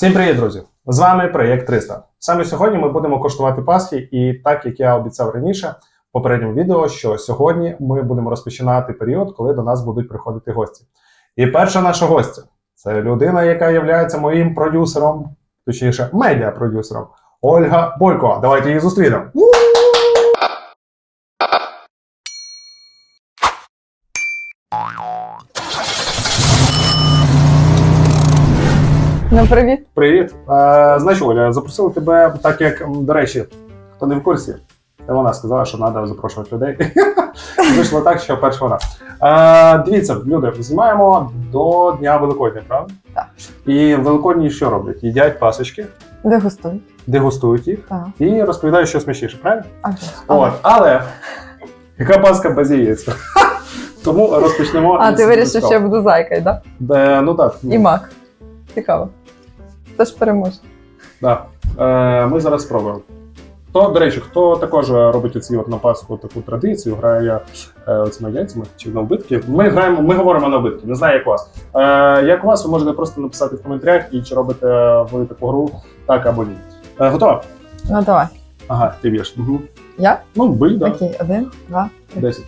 Всім привіт, друзі! З вами проєкт 300. Саме сьогодні ми будемо коштувати пасхи, і так як я обіцяв раніше в попередньому відео, що сьогодні ми будемо розпочинати період, коли до нас будуть приходити гості. І перша наша гостя це людина, яка є моїм продюсером, точніше, медіапродюсером Ольга Бойко. Давайте її зустрінемо. Ну, привіт. Привіт. Е, значить, Оля, запросили тебе, так як, до речі, хто не в курсі, це вона сказала, що треба запрошувати людей. Вийшло так, що перша вона. Е, дивіться, люди, знімаємо до Дня Великодня, правда? Так. І Великодні що роблять? Їдять пасочки, Дегустуй. дегустують їх Так. і розповідають, що смачніше, правильно? А вже. От, але яка паска без яєць? Тому розпочнемо. А, ти вирішив, що я буду зайкою, так? Де, Ну так. І мак. Цікаво. Хто ж переможе? Да. Е, ми зараз спробуємо. Хто, до речі, хто також робить оці от на Пасху таку традицію, грає е, оцими яйцями чи на вбитки. Ми граємо, ми говоримо на вбитки, не знаю, як у вас. Е, як у вас, ви можете просто написати в коментарях, і чи робите ви таку гру, так або ні. Е, готова? Ну давай. Ага, ти б'єш. Угу. Я? Ну, бий, так. Окей, один, два, три. Десять.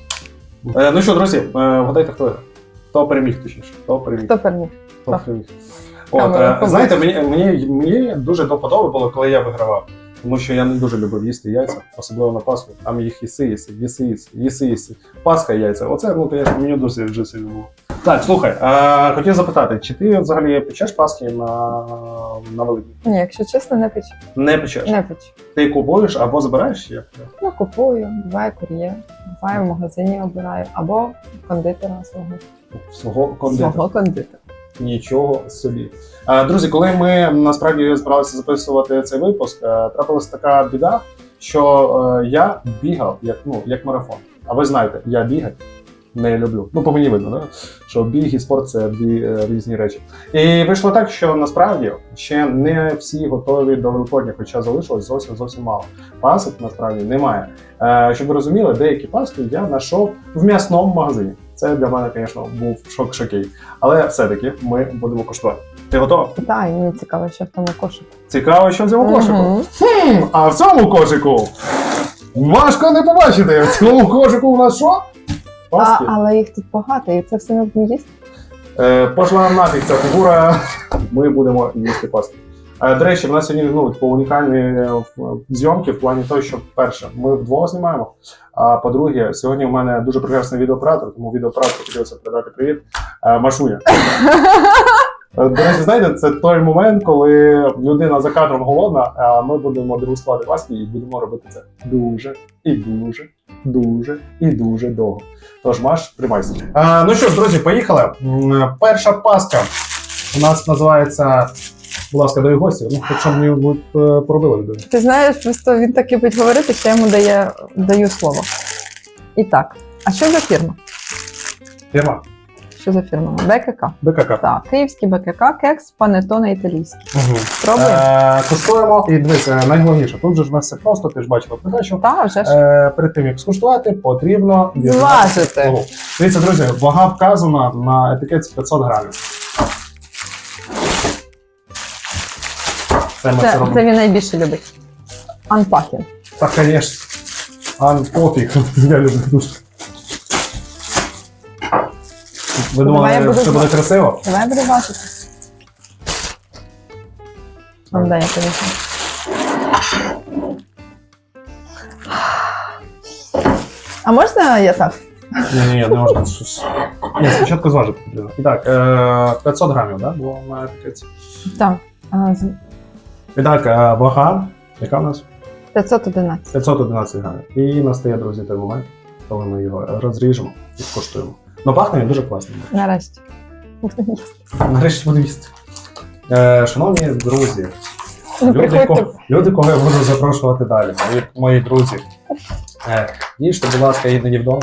Е, ну що, друзі, е, вгадайте, хто виграв? Хто переміг, точніше? Хто переміг? Хто переміг? Хто переміг? От, е, знаєте, мені, мені, мені дуже до вподоби було, коли я вигравав. Тому що я не дуже любив їсти яйця, особливо на Пасху. Там їх їси, їси, їси, їси, їси, їси. Пасха яйця. Оце, ну, звісно, мені дуже дуже сильно було. Так, слухай, е, хотів запитати, чи ти взагалі печеш Пасхи на, на Великдень? Ні, якщо чесно, не печу. Не печеш. Не печу. Ти купуєш або забираєш як? Ну, купую, буває кур'єр, буває в магазині обираю, або кондитера свого. Свого кондитера. Свого кондитера. Нічого собі. Е, Друзі, коли ми насправді збиралися записувати цей випуск, е, трапилася така біда, що е, я бігав як, ну, як марафон. А ви знаєте, я бігати не люблю. Ну, по мені видно, да? що біг і спорт це дві різні речі. І вийшло так, що насправді ще не всі готові до Великодня, хоча залишилось зовсім зовсім мало. Пасок насправді немає. Щоб ви розуміли, деякі паски я знайшов в м'ясному магазині. Це для мене, звісно, був шок шокей. Але все-таки ми будемо коштувати. Ти готова? Так, і мені цікаво, що в тому кошику. Цікаво, що в цьому кошику. Мгм. Хм, а в цьому кошику важко не побачити. В цьому кошику у нас що? А, Паски. але їх тут багато, і це все можна їсти. Е, пошла нафіг ця фігура. Ми будемо їсти паски. Е, до речі, в нас сьогодні ну, типу, унікальні е, в- зйомки в плані того, що перше, ми вдвох знімаємо. А по-друге, сьогодні у мене дуже прекрасний відеооператор, тому відеооператору хотілося передати привіт. Е, Машуня. До речі, знаєте, це той момент, коли людина за кадром голодна, а ми будемо дегустувати паски і будемо робити це дуже і дуже, дуже і дуже довго. Тож, Маш, тримайся. А, ну що ж, друзі, поїхали. Перша паска у нас називається. Будь ласка, до гості. Ну, хоча б мені будь, е, поробили людину. Ти знаєш, просто він так любить говорити, що я йому дає, даю слово. І так, а що за фірма? Фірма Що за фірма? БКК. БКК. Так, київський БКК, кекс, панетоне італійський. Угу. Спробуємо? Е, куштуємо. І дивіться, найголовніше, тут же ж у нас все просто, ти ж бачила передачу. Так, вже ж. Е, перед тим як скуштувати, потрібно Зважити. вагу. Дивіться, друзі, вага вказана на етикетці 500 грамів. Це ми це, Це, робимо. це він найбільше любить. Анпакінг. Так, звісно. Ан пофіг. Я люблю дуже. Ви Давай я думали, буду що буде знати. красиво? Давай буду бачити. Ну, дай я повішу. А можна я так? Ні, ні, ні, не можна щось. Ні, спочатку зважити потрібно. І так, е, 500 грамів, да, було на етикетці. Так. І так, е, вага, яка в нас? 511. 511 грамів. І настає, друзі, той момент, коли ми його розріжемо і скуштуємо. Ну, пахне він дуже класно. Нарешті. Буду їсти. Нарешті буду їсти. Е, шановні друзі, Ну, люди, приходьте. ко- люди, кого я буду запрошувати далі, мої, мої друзі. Е, їжте, будь ласка, іноді вдома.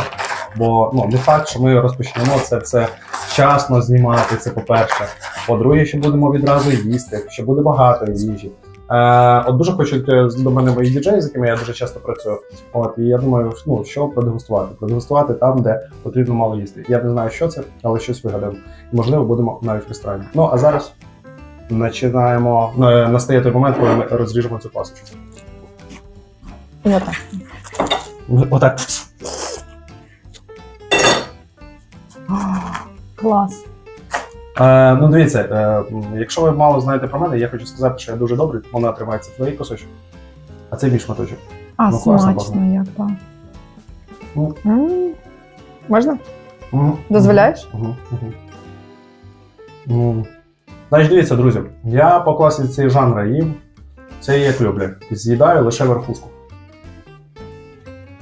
Бо ну, не факт, що ми розпочнемо це все вчасно знімати, це по-перше. По-друге, що будемо відразу їсти, що буде багато їжі. Е, от дуже хочуть е, до мене мої діджеї, з якими я дуже часто працюю. От, і я думаю, ну, що продегустувати? Продегустувати там, де потрібно мало їсти. Я не знаю, що це, але щось вигадаємо. Можливо, будемо навіть в ресторані. Ну а зараз починаємо. е, Настає той момент, коли ми розріжемо цю пасочку. Отак. Отак. Клас. Е, ну, дивіться, е, якщо ви мало знаєте про мене, я хочу сказати, що я дуже добрий, вона тримається твоїй кусочок, а це мій шматочок. А, Ну, класно, смачно, як так. Ну. М. Можна? Мгм. Дозволяєш? Мгм, мгм. Ну, Значить, дивіться, друзі, я по класиці жанра їм. Це як люблю. З'їдаю лише верхушку.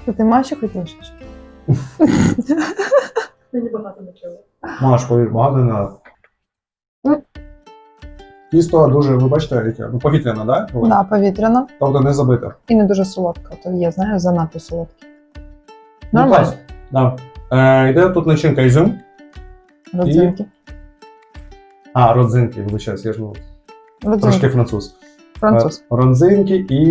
То ти Маші хотів ще? Мені багато не чули. Маш, повір, багато не треба. Тісто дуже, ви бачите, яке? Ну, повітряне, так? Да? Да, повітряно. Тобто не забите. І не дуже солодка. То є, знаєш, занадто солодкі. Ну, Нормально. клас. Да. Е, йде тут начинка ізюм. Родзинки. А, родзинки, вибачаюсь, я ж ну, трошки Родзинки. француз. Француз. Е, Родзинки і.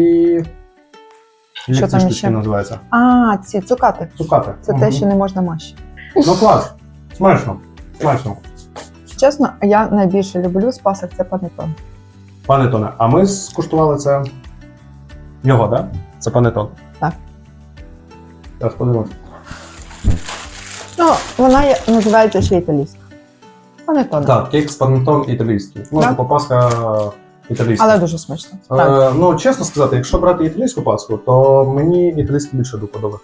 Як Що ці там штучки ще? називаються? А, ці цукати. Цукати. Це Мгм. те, що не можна Маші. Ну клас. Смачно. Смачно. Чесно, я найбільше люблю з пасок це панетон. Пане Тоне, а ми скуштували це. Його, так? Да? Це панетон. Так. Зараз подивимось. Ну, вона є, називається ще італійська. Панетон. Так, кейк з панетон італійський. Ну, Так. типу паска італійська. Але дуже смачно. Так. Е, ну, чесно сказати, якщо брати італійську паску, то мені італійська більше до подоби.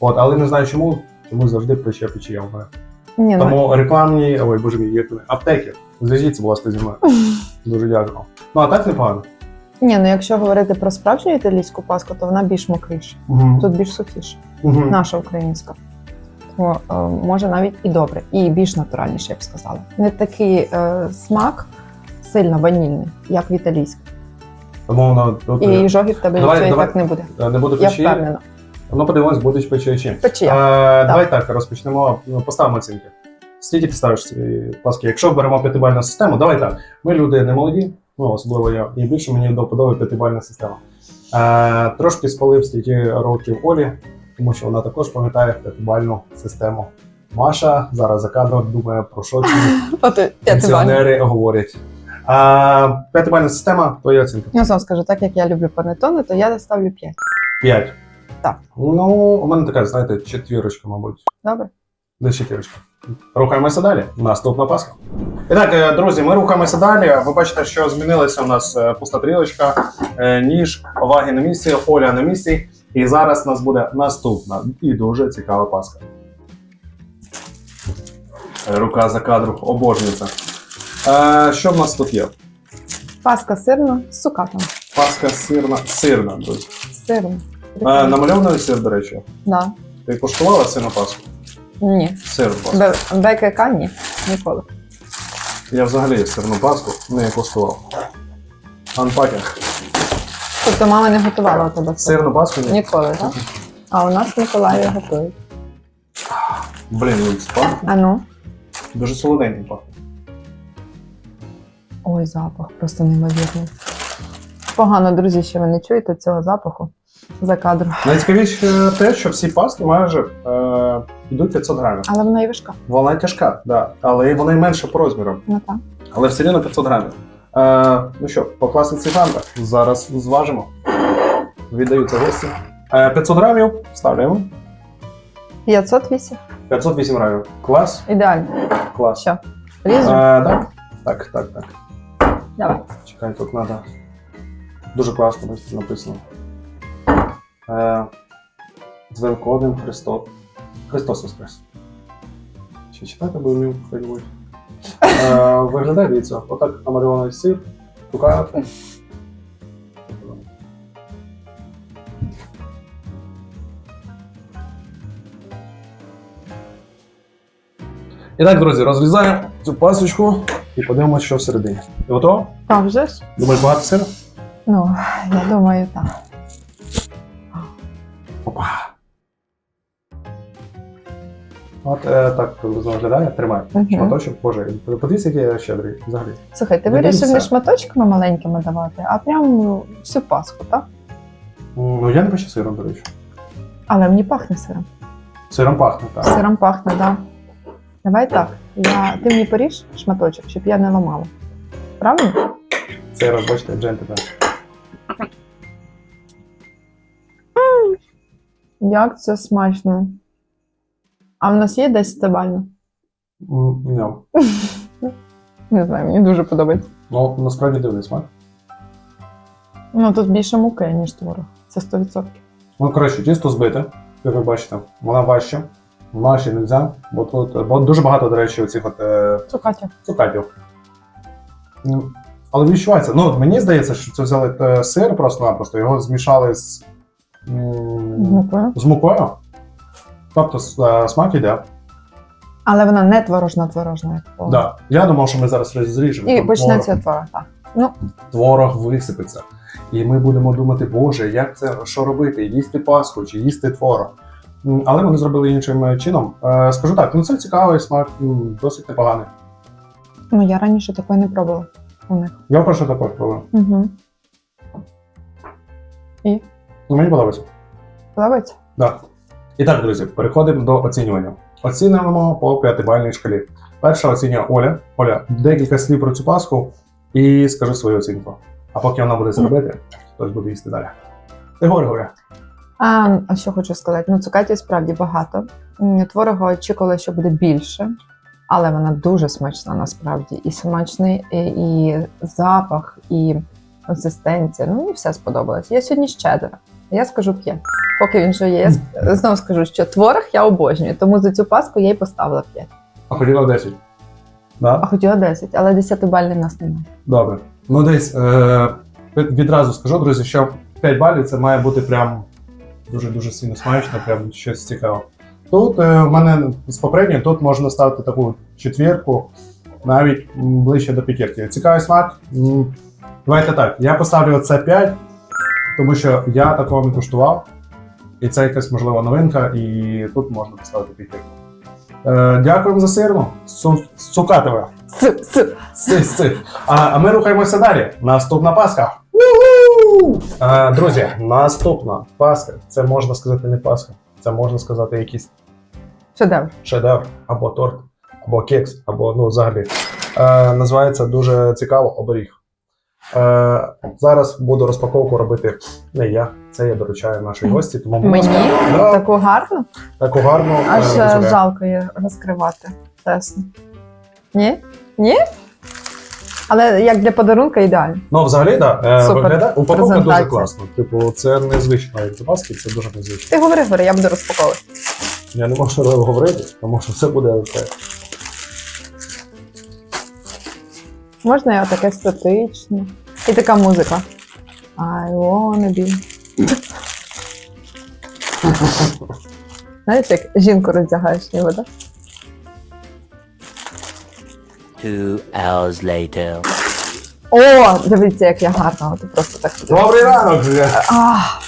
От, але не знаю чому, чому завжди пече печія в мене. Ні, ну, Тому рекламні, ой, боже мій, як вони, аптеки. Зв'яжіться, будь ласка, зі мною. Дуже дякую. Ну, а так непогано. ні, ну якщо говорити про справжню італійську паску, то вона більш мокриша. Угу. Тут більш сухіша. Угу. Наша українська. Тому е, може навіть і добре, і більш натуральніше, я б сказала. Не такий е, смак сильно ванільний, як в італійській. Тому воно тут І жоги в тебе Давай, від давай. так не буде. е, не буде Я впевнена. Ну, подивимось, будуть печі. Печія. Е, давай так, розпочнемо, ну, поставимо оцінки. Скільки ти ставиш ці паски? Якщо беремо п'ятибальну систему, давай так. Ми люди не молоді, ну особливо я, і більше мені до п'ятибальна система. Е, трошки спалив стільки років Олі, тому що вона також пам'ятає п'ятибальну систему. Маша зараз за кадром думає, про що ці пенсіонери говорять. А, п'ятибальна система, твоя оцінка. Я сам скажу, так як я люблю панетони, то я ставлю 5. 5. Так. Ну, у мене така, знаєте, четвірочка, мабуть. Добре? Десь четвірочка. Рухаємося далі. Наступна паска. І так, е, друзі, ми рухаємося далі. Ви бачите, що змінилася у нас е, пуста трілочка, е, ніж, ваги на місці, Оля на місці. І зараз у нас буде наступна і дуже цікава паска. Рука за кадром, обожнюється. Що в нас тут є? Паска сирна з цукатом. Паска сирна, сирна, друзі. Сирна. Е, намальований сир, до речі. Да. Ти куштувала сирну паску? Ні. Сир паску. Бе- БКК ні. Ніколи. Я взагалі сирну паску не куштував. Анпакінг. Тобто мама не готувала у тебе це? Сирну паску ні. Ніколи, так? А у нас в Миколаєві готують. Блін, він пахне. А ну. Дуже солоденький пахне. Ой, запах просто неймовірний. Погано, друзі, що ви не чуєте цього запаху за кадром. Найцікавіше те, що всі паски майже е, йдуть 500 грамів. Але вона і важка. Вона тяжка, да, але вона й менша по розміру. Ну так. Але все рівно 500 грамів. Е, ну що, по класиці жанра. Зараз зважимо. Віддаю це гості. Е, 500 грамів ставляємо. 508. 508 грамів. Клас. Ідеально. Клас. Що? Е, Ріжемо? так, так, так, так. Давай. Чекай, тут треба. Дуже класно написано. Е, з Великоднем Христос. Христос Воскрес. Чи читати би вмів хто-небудь? Виглядає, дивіться, отак намальований сир, цукати. І так, друзі, розрізаємо цю пасочку і подивимося, що всередині. Ти готова? А вже ж? Думаєш, багато сиру? Ну, я думаю, так. Опа. От е, так приблизно виглядає. Тримай. Мгм. Шматочок, боже, подивіться, який я щедрий взагалі. Слухай, ти вирішив не дивіться. шматочками маленькими давати, а прям ну, всю паску, так? Ну, я не печу сиром, до речі. Але мені пахне сиром. Сиром пахне, так. Сиром пахне, так. Да. Давай так. Я... Ти мені поріж шматочок, щоб я не ламала. Правильно? Цей раз, бачите, джентльмен. Як це смачно. А в нас є 10 бально? М, ні. Не знаю, мені дуже подобається. Ну, насправді дивний смак. Ну тут більше муки, ніж творог. Це 100%. Ну, коротше, тісто збите, як ви бачите, вона важча. Важче не можна, бо тут бо дуже багато, до речі, оцих от е, цукатів. М, Але відчувається. Ну, мені здається, що це взяли е, сир просто-напросто, його змішали з, З мукою. з мукою. Тобто е, смак іде. Але вона не творожна творожна, як повна. Да. Я думав, що ми зараз зріжемо. І почнеться творог, так. Ну, творог висипеться. І ми будемо думати, боже, як це що робити? Їсти пасху чи їсти творог. Але вони зробили іншим е, чином. Е, Скажу так, ну це цікавий смак, досить непоганий. ну я раніше такої не пробувала у них. Я прошу також пробую. Угу. Ну, Мені подобається. Подобається? Да. І так, друзі, переходимо до оцінювання. Оцінюємо по п'ятибальній шкалі. Перша оцінює Оля. Оля, декілька слів про цю пасху і скажи свою оцінку. А поки вона буде це робити, хтось буде їсти далі. Ти говори, Оля. А, а що хочу сказати? Ну, цукаті справді багато. М, Творогу очікувала, що буде більше, але вона дуже смачна насправді. І смачний, і, і запах, і консистенція. Ну, мені все сподобалось. Я сьогодні щедра. Я скажу 5. Поки він жує, я знову скажу, що творог я обожнюю, тому за цю паску я й поставила 5. А хотіла 10. Да? А хотіла 10, але 10 бальний в нас немає. Добре. Ну десь е, відразу скажу, друзі, що 5 балів це має бути прям дуже-дуже сильно смачно, прям щось цікаве. Тут е, в мене з попередньої тут можна ставити таку четвірку, навіть ближче до п'ятірки. Цікавий смак. Давайте так, я поставлю це 5, тому що я такого не куштував. І це якась можлива новинка, і тут можна поставити п'ятірку. Е, дякуємо за сирну. Су- Цукатове. С, с. Си, си. А, а ми рухаємося далі. Наступна Пасха. А, друзі, наступна Пасха. Це можна сказати не Пасха. Це можна сказати якийсь Шедевр. шедевр, або торт, або кекс, або ну взагалі. Е, називається дуже цікаво оберіг. Е, зараз буду розпаковку робити не я. Це я доручаю нашій гості. Тому будь Мені? ласка, да, Таку гарну? таку гарну. е, Аж е, жалко її розкривати. Чесно. Ні? Ні? Але як для подарунка ідеально. Ну, взагалі, так. Да, е, Супер. виглядає упаковка дуже Презентація. класно. Типу, це незвично як запаски, це дуже незвично. Ти говори, говори, я буду розпаковувати. Я не можу говорити, тому що все буде це. Можна я таке естетичне. І така музика. I wanna be. Знаєш, як жінку роздягаєш ніби, так? Two hours later. О, дивіться, як я гарна, от просто так. Добрий ранок вже! Ах.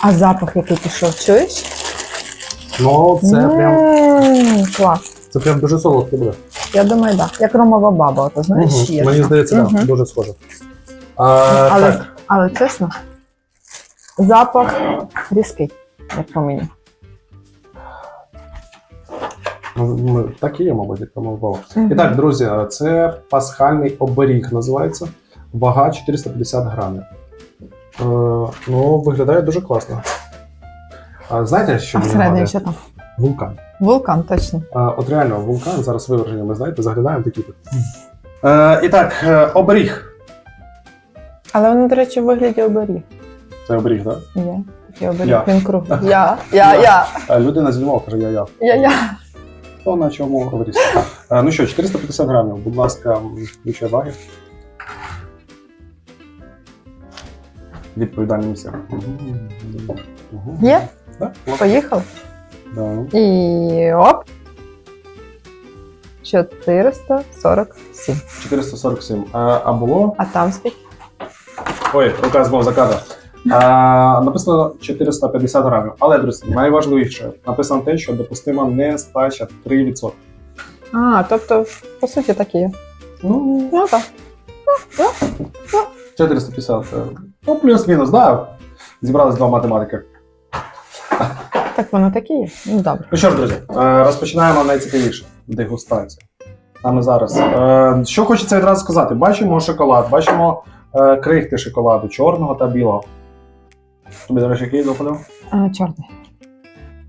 А запах, який пішов, чуєш? Ну, це прям, М, Клас. Це прям дуже солодко буде. Я думаю, так. Як ромова баба, ото знаєш, Мгм. є. Мені здається, так, Мгм. дуже схоже. А, Але, Так, але чесно, запах різкий, як по мені. ну, ми- так і є, мабуть, як промовляв. Мгм. І так, друзі, це пасхальний оберіг називається. Вага 450 грамів. Е, ну, виглядає дуже класно. А, знаєте, що А мені всередині нагадує? що там? Вулкан. Вулкан, точно. А, от реально, вулкан, зараз виверження, ми знаєте, заглядаємо такі. Е, і так, е, оберіг. Але воно, до речі, в вигляді оберіг. Це оберіг, так? Є. Такий оберіг, Я. він круглий. Я, я, я, Да? Людина Львова каже, я я. я, я. То на чому виріс. Е, ну що, 450 грамів, будь ласка, включай ваги. Відповідальні місця. Є? Так, Поїхали. Да. І оп. 447. 447. А, а було. А там скільки? Ой, рука знову за кадр. А, написано 450 грамів. Але, друзі, найважливіше написано те, що допустима нестача 3%. А, тобто, по суті, так і є. Ну, Ну так. 450. е, Ну, плюс-мінус, да. Зібрались два математики. Так воно так і є. Ну добре. Ну що ж, друзі, е, розпочинаємо найцікавіше дегустацію. Саме зараз. Е, що хочеться відразу сказати? Бачимо шоколад, бачимо е, крихти шоколаду, чорного та білого. Тобі, до речі, який доходив? Чорний.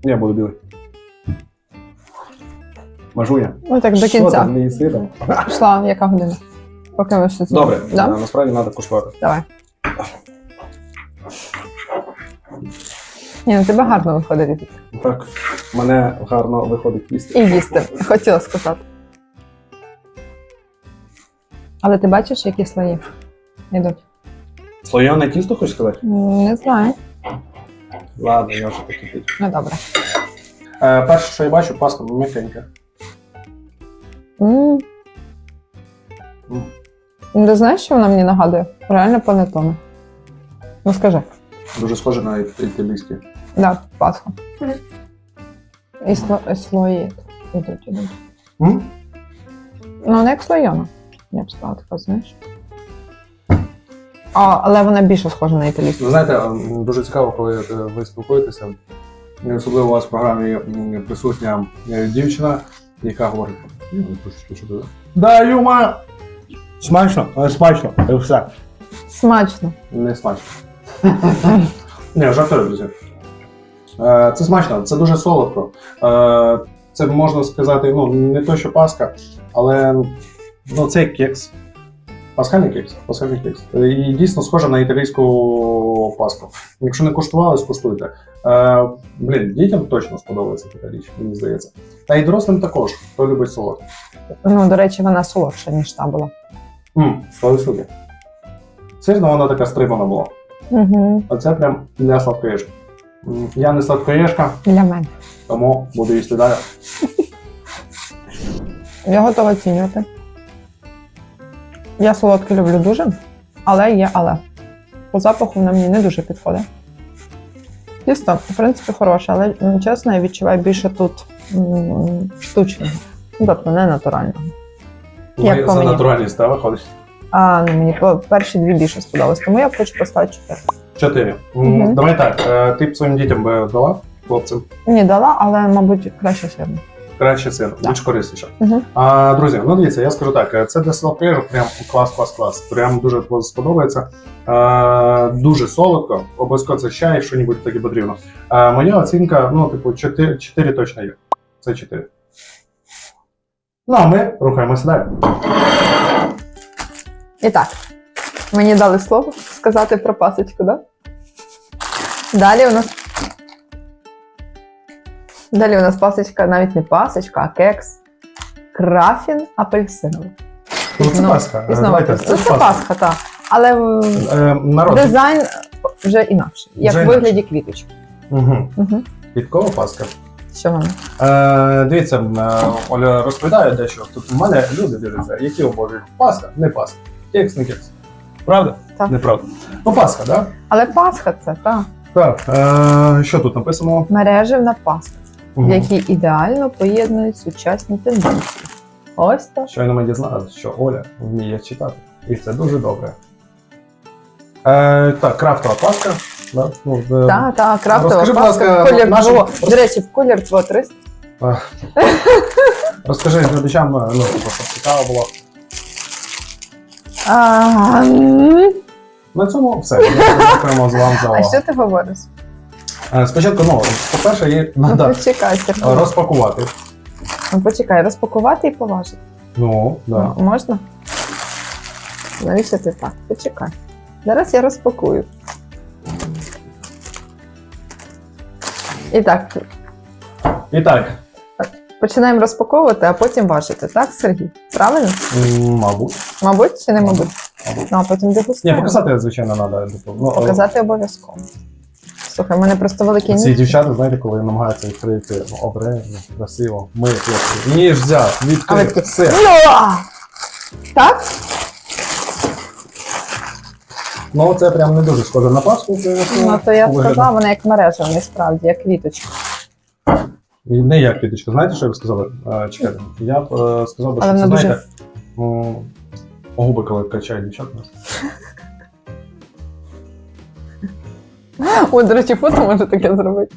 Я буду білий. Мажуня. Ну так до кінця. там? Пішла яка година? Поки ви все це. Добре, Да? насправді треба куштувати. Давай. Ні, ну тебе гарно виходить їсти. Так, мене гарно виходить їсти. І їсти. Хотіла сказати. Але ти бачиш, які слої йдуть? Слоєне тісто хочеш сказати? Не знаю. Ладно, я вже таки Ну добре. Е, перше, що я бачу, паска м'якенька. М. М. Ну, Ти знаєш, що вона мені нагадує? Реально панетоне. Ну скажи. Дуже схоже на італійське. Да, Пасха. І сло- і слої йдуть, йдуть. М? Ну, не як слоєна. Я б сказала, така, знаєш. А, але вона більше схожа на італійську. Ви знаєте, м, дуже цікаво, коли е, ви спілкуєтеся, і особливо у вас в програмі м, присутня е, дівчина, яка говорить: «Я не хочу слухати». Да, Юма! Смачно, але смачно, і все. Смачно. Не смачно. Ні, жартую, друзі. Е, Це смачно, це дуже солодко. Е, Це можна сказати, ну, не то, що паска, але ну, це кекс. Пасхальний кекс. Пасхальний кекс. І дійсно схоже на італійську паску. Якщо не куштували, скуштуйте. Е, блін, дітям точно сподобається така річ, мені здається. Та й дорослим також, хто любить солодке. Ну, до речі, вона солодша, ніж та була. Мм. Сирно вона така стримана була. Угу. Оце прям для сладкоєшки. Я не сладкоєшка, Для мене. тому буду їсти далі. Я готова оцінювати. Я солодке люблю дуже, але є але. По запаху вона мені не дуже підходить. Тісто, в принципі, хороше, але чесно, я відчуваю більше тут штучного. Ну, тобто не натурального. Як Ми по за мені. натуральність та виходить. А ну, мені перші дві більше сподобались, тому я хочу поставити 4. Чотири. Мгм. Давай так. е, Ти б своїм дітям би дала, хлопцям, Ні, дала, але, мабуть, краще сирно. краще син, Так. більш корисніше. Угу. А, друзі, ну дивіться, я скажу так: е, це для сладкоєжок прям клас, клас, клас. Прям дуже сподобається. Е, дуже солодко, обов'язково це чай, що небудь таке потрібно. Е, моя оцінка, ну, типу, 4, 4 точно є. Це 4. Ну, а ми рухаємося далі. І так, мені дали слово сказати про пасочку, да? Далі у нас. Далі у нас пасочка, навіть не пасочка, а кекс. Крафін апельсиновий. Ну, це Пасха. І знову Давайте, це, це Пасха, так. Але Е, народ. дизайн вже інакший, як Вже в вигляді квіточки. Угу. Угу. Квіткова Пасха. Що воно? Е, дивіться, е, Оля розповідає дещо. Тут в мене люди дивляться, які обожнюють. Пасха, не Пасха. Кекс, не кекс. Правда? Так. Неправда. Ну, Пасха, так? Але Пасха це так. Так. Е, що тут написано? Мережевна Пасха, Мгм. в якій ідеально поєднують сучасні тенденції. Ось так. Щойно ми дізналися, що Оля вміє читати. І це дуже добре. Е, так, крафтова паска. Да? Ну, е, Так, так, крафтова Розкажи, паска, ласка, колір нашим- твого. До речі, в колір 300. Розкажи глядачам, ну, типу, щоб цікаво було. А. На цьому все. Дякуємо з вам за А увагу. що ти говориш? Е, Спочатку, ну, по-перше, її Ну, треба почекай, Сергій. розпакувати. Ну, почекай, розпакувати і поважити. Ну, да. Ну, можна? Навіщо ти так? Почекай. Зараз я розпакую. І так, І так, починаємо розпаковувати, а потім важити, так, Сергій? Правильно? мабуть. Мабуть чи не мабуть? мабуть. Ну, а потім Ні, показати, звичайно, треба. Ну, Показати обов'язково. Слухай, в мене просто великі великий Ці дівчата, знаєте, коли намагаються відкрити ну, красиво, ми хлопці. Ніж взяв, відкрив, такі, все. Так? Ну, це прям не дуже схоже на паску. це, Ну, то я сказала, вона як мережа, насправді, як квіточка. Не як квіточка. Знаєте, що я б сказав? Чекайте, я б е, сказав, би, що це, знаєте, губи, коли качають дівчата. О, до речі, фото може таке зробити.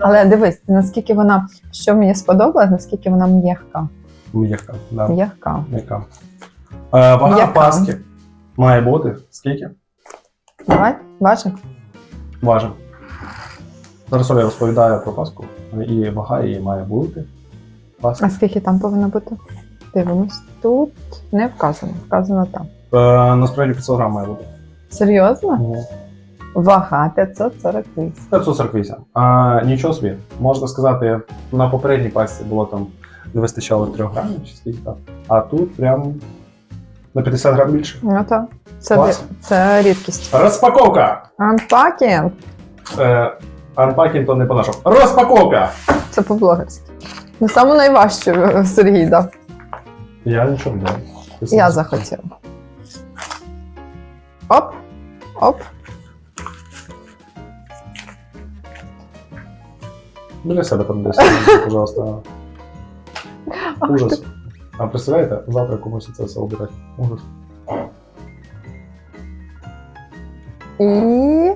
Але дивись, наскільки вона, що мені сподобалось, наскільки вона м'яка. М'яка. Да. М'яка. М'яка. Е, вага паски має бути скільки? Давай, важик. Важимо. Зараз Оля розповідає про паску, і вага її має бути. А скільки там повинно бути? Дивимось. Тут не вказано, вказано там. Е, насправді 500 грам має бути. Серйозно? Ну, Вага 548. 548. А, нічого собі. Можна сказати, на попередній пасті було там не вистачало 3 грамів чи скільки там. А тут прям на 50 грам більше. Ну так. Це, Клас. це рідкість. Розпаковка! Unpacking. Е, Анпакінг то не по-нашому. Розпаковка! Це по-блогерськи. Ну, саме найважче Сергій дав. Я нічого не. Ти сам Я захотів. Оп, оп. Біля себе там десь, пожалуйста. Ужас. А представляєте, завтра комусь це все обирати. Ужас. І.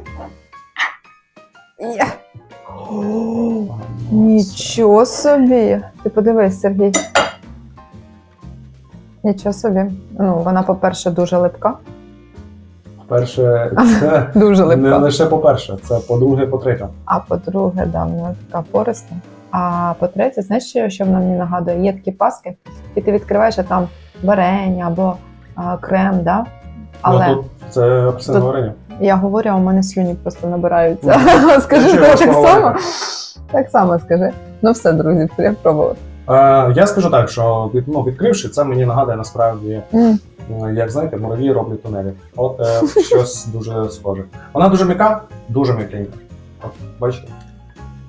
Нічого собі. Ти подивись, Сергій. Нічого собі. Ну, вона, по-перше, дуже липка. Перше, це Дуже не лише по-перше, це по-друге, по-третє. А по-друге, да, вона така пориста. А по-третє, знаєш, що, що вона мені нагадує? Є такі паски, і ти відкриваєш, а там варення або а, крем, да? Але Ну, тут це Тут- варення. Я говорю, а у мене слюні просто набираються. Скажи так само. Так само скажи. Ну все, друзі, я пробувала. Е, я скажу так, що від, ну, відкривши, це мені нагадує насправді, М, м, як знаєте, муравії роблять тунелі. От е, щось дуже схоже. Вона дуже м'яка, дуже м'якенька. От, бачите?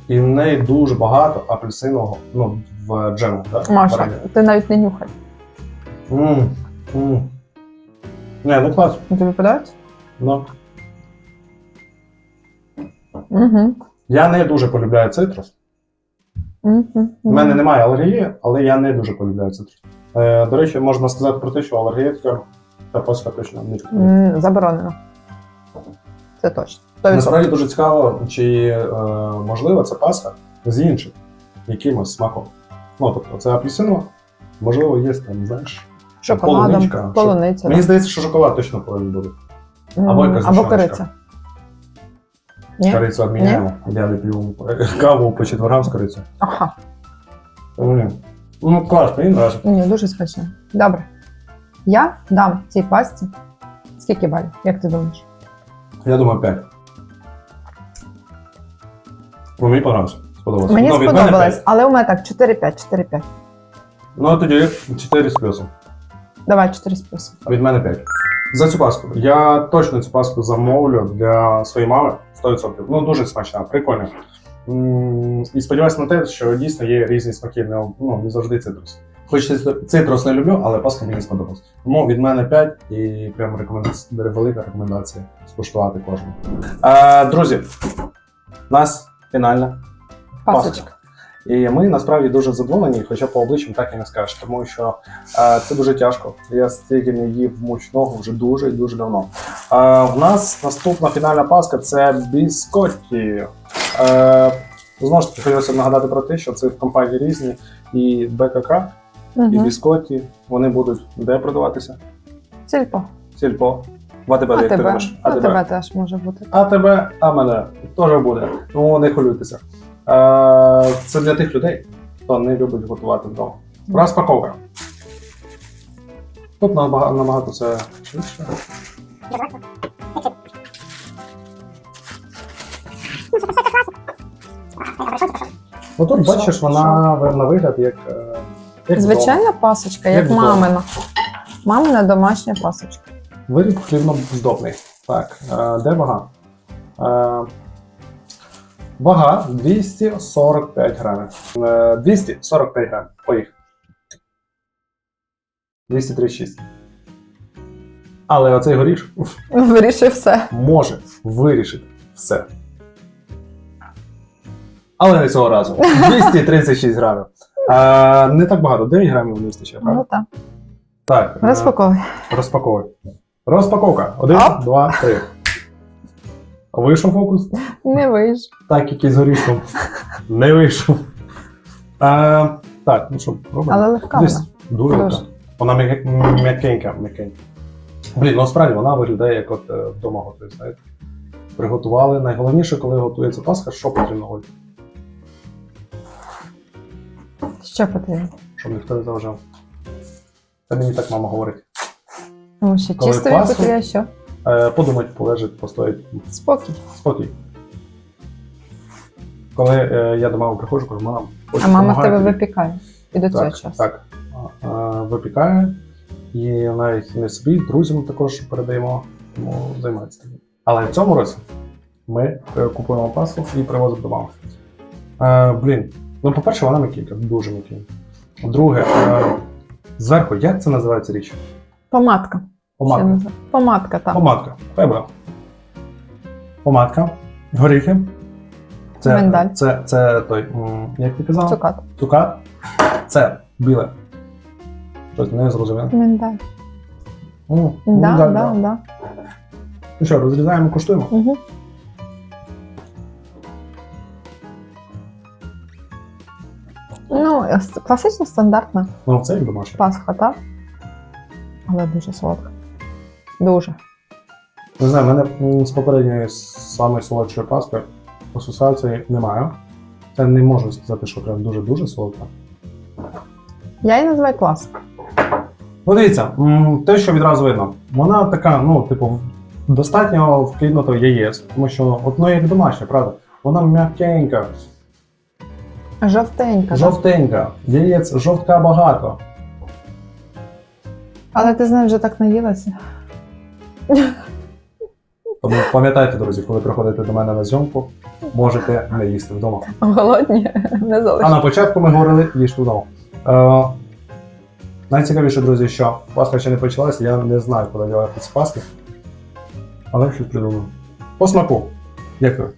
І в неї дуже багато апельсинового, ну, в джему, так? Маша, ти навіть не нюхай. Мм, мм. Не, ну клас. Тобі подобається? Ну. Угу. Я не дуже полюбляю цитрус. Угу. У мене немає алергії, але я не дуже полюбляю цитрус. Е, до речі, можна сказати про те, що алергетика та паска точно не підходить. Заборонено. Це точно. 100%. Насправді дуже цікаво, чи е, можливо це паска з іншим якимось смаком. Ну, тобто, це апельсинова, можливо, є там, знаєш. Шоколадом, полуничка, полуниця. Мені здається, що шоколад точно повинен бути. Або якась або зушоночка. кориця. Ні? Корицю відміняємо. Я не п'ю каву по четвергам з корицею. Ага. Тому. Ну, клас, мені нравиться. Ні, дуже смачно. Добре. Я дам цій пасті. Скільки балів? Як ти думаєш? Я думаю, 5. Ну, мені понравилось. Сподобалось. Мені ну, від мене сподобалось, 5. але у мене так 4-5, 4-5. Ну, а тоді 4 з плюсом. Давай 4 з плюсом. А від мене 5. За цю паску. Я точно цю паску замовлю для своєї мами 100%. Ну, дуже смачна, прикольна. І сподіваюся на те, що дійсно є різні смаки, не, ну, не завжди цитрус. Хоч цитрус не люблю, але паска мені сподобалась. Тому від мене 5 і прям рекомендація, велика рекомендація скуштувати кожну. Е, друзі, у нас фінальна Пасочка. І ми насправді дуже задоволені, хоча по обличчям так і не скажеш, тому що е, це дуже тяжко. Я стільки не їв мучного вже дуже і дуже давно. Е, в нас наступна фінальна паска це біскотті. Е, знову ж таки, хотілося б нагадати про те, що це в компанії різні і БКК, і Угу. біскотті. Вони будуть де продаватися? Сільпо. Сільпо. В АТБ, А як ти тебе? думаєш? А тебе теж може бути. А тебе, а мене теж буде. Тому не хвилюйтеся. Е, Це для тих людей, хто не любить готувати вдома. Розпаковка. Тут набагато, набагато це швидше. Ну тут бачиш, вона на вигляд як. е, як Звичайна пасочка, Як як мамина. Мамина домашня пасочка. Виріб хлібноздобний. Так, е, де вага? Вага 245 грамів. Е, 245 грамів. Поїхали. 236. Але оцей горіш Вирішив все. може вирішити все. Але не цього разу. 236 грамів. Е, не так багато, 9 грамів не вистачає, Ну правда? так. Так. е, Розпаковуй. Розпаковуй. Розпаковка. Один, Оп. два, три. Вийшов фокус? Не вийш. Так, який з горішком. Не вийшов. А, так, ну що, робимо. Але легка Десь вона. Дуже крута. Вона м'якенька, м'якенька. Блін, ну справді вона виглядає як от е, вдома готує, знаєте. Приготували. Найголовніше, коли готується Пасха, що потрібно Оль? Що потрібно? Щоб ніхто не заважав. Це мені так мама говорить. Тому що Коли потрібно що? Е, подумать, полежить, постоїть. Спокій. Спокій. Коли е, я до мами приходжу, кажу, мам, хочу А мама в тебе допомагати». випікає. І до цього часу. Так. Е, випікає. І навіть не собі, друзям також передаємо, тому займається таким. Але в цьому році ми е, купуємо пасху і привозимо до мами. Е, блін, ну, по-перше, вона м'якенька, дуже м'якенька. Друге, е, зверху, як це називається річ? Помадка. Помадка. Помадка, так. Помадка. Пебра. Помадка. Горіхи. Це, Миндаль. це, це той, м, як ти казала? Цукат. Цукат. Це біле. Щось не зрозуміло. Миндаль. М, Да, миндаль, да, да. Ну що, розрізаємо, куштуємо? Угу. Ну, с- класична стандартна Ну, це як домашнє. пасха, так? Але дуже солодка. Дуже. Не знаю, в мене з попередньої саме солодшої паски асоціації немає. Це не можу сказати, що прям дуже-дуже солодка. Я її називаю клас. Ну, дивіться, те, що відразу видно, вона така, ну, типу, достатньо вкинуто яєць, тому що от, ну, як домашня, правда? Вона м'якенька, Жовтенька. жовтенька, яєць жовтка багато. Але ти з нею вже так наїлася. Тому пам'ятайте, друзі, коли приходите до мене на зйомку, можете не їсти вдома. Голодні не А на початку ми говорили їжте вдома. Е, найцікавіше, друзі, що Пасха ще не почалася, я не знаю, коли делати ці Пасхи. Але щось придумав. По смаку. Дякую.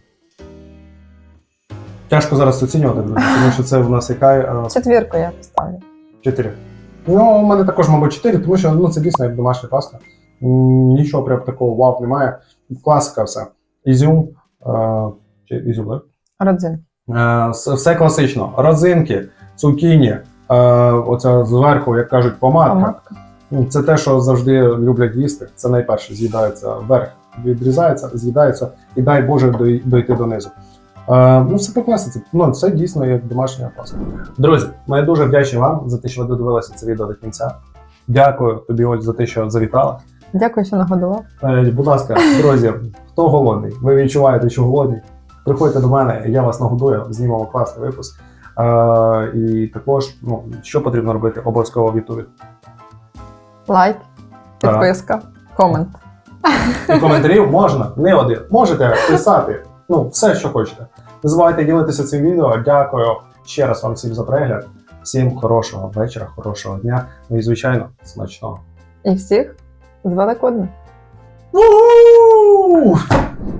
Тяжко зараз оцінювати, друзі, тому що це в нас яка е, Четвірку я поставлю. 4. Ну, у мене також, мабуть, 4, тому що ну, це дійсно як домашня паста. Нічого прям такого вау немає. Класика все. Ізюм. Е, чи ізюм, так? Родзин. Е, Все класично. Родзинки, цукіні, е, оця зверху, як кажуть, помадка. Помадка. Це те, що завжди люблять їсти. Це найперше з'їдається вверх, відрізається, з'їдається, і дай Боже дойти донизу. Е, ну, все по класиці. Ну, це дійсно як домашня паста. Друзі, ми дуже вдячні вам за те, що ви додивилися це відео до кінця. Дякую тобі, Оль, за те, що завітала. Дякую, що нагодував. Е, Будь ласка, друзі, хто голодний? Ви відчуваєте, що голодний? Приходьте до мене, я вас нагодую, знімемо класний випуск. Е, і також, ну, що потрібно робити обов'язково в Ютубі. Лайк, підписка, комент. І коментарів можна, не один. Можете писати. Ну, все, що хочете. Не забувайте ділитися цим відео. Дякую ще раз вам всім за перегляд. Всім хорошого вечора, хорошого дня. Ну і звичайно, смачного. І всіх Dwa dokładnie. Uuu!